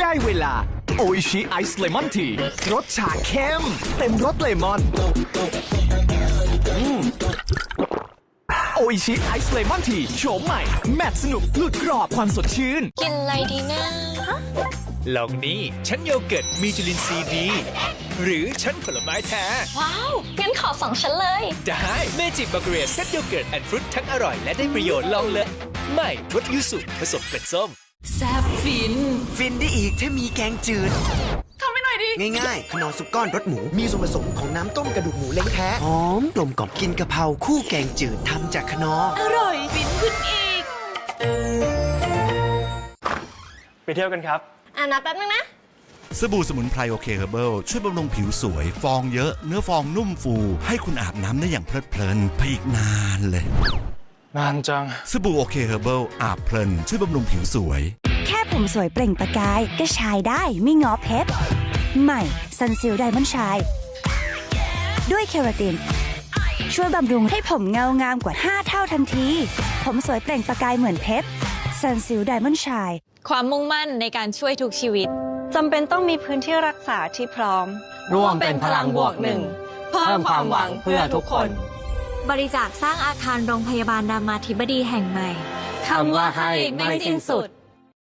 ได้เวลา โออิชิไอซ์เลมอนทีรสชาเข้ม เต็มรสเลมอนโออิชิไอซ์เลมอนทีโฉมใหม่ แมทสนุกหลุดกรอบความสดชื่น กินอะไรดีนะลองนี่ชั้นโยเกิร์ตมีจุลินทรีย์ดี หรือชั้นผลไม้แท้ ว้าว งั้นขอสองชั้นเลย ได้เมจิบักเรียเซตโยเกิร์ตแอนด์ฟรุตทั้งอร่อยและได้ประโยชน์ลองเลย ใหม่รสยูสุผสมเป็นส้ม แซบฟิน ฟินได้อีกถ้ามีแกงจืดทำให้หน่อยดิ ง่ายๆขนมซุปก้อนรสหมู มีส่วนผสมของน้ำต้มกระดูกหมูเล้งแท้หอมกลมกล่อมกินกะเพราคู่แกงจืดทำจากขนออร่อยฟินขึ้นอีก ไปเที่ยวกันครับ อะนับแป๊บนึงนะ สบู่สมุนไพรโอเคเฮอร์เบิลช่วยบำรุงผิวสวย ฟองเยอะ เนื้อฟองนุ่มฟู ให้คุณอาบน้ำได้อย่างเพลิดเพลินไปอีกนานเลย นานจัง สบู่โอเคเฮอร์เบิลอาบเพลินช่วยบำรุงผิวสวย แค่ผมสวยเปล่งประกาย ก็ชายได้ไม่ง้อเพชร ใหม่ซันซิลไดมอนชาย ด้วยเคราติน ช่วยบำรุงให้ผมเงางามกว่า 5 เท่าทันที ผมสวยเปล่งประกายเหมือนเพชรซันซิลไดมอนชายความมุ่งมั่นในการช่วยทุกชีวิตจำเป็นต้องมีพื้นที่รักษาที่พร้อม ร่วมเป็นพลังบวกหนึ่งเพิ่มความหวังเพื่อทุกคน บริจาคสร้างอาคารโรงพยาบาลรามาธิบดีแห่งใหม่คำว่าให้ไม่สิ้นสุด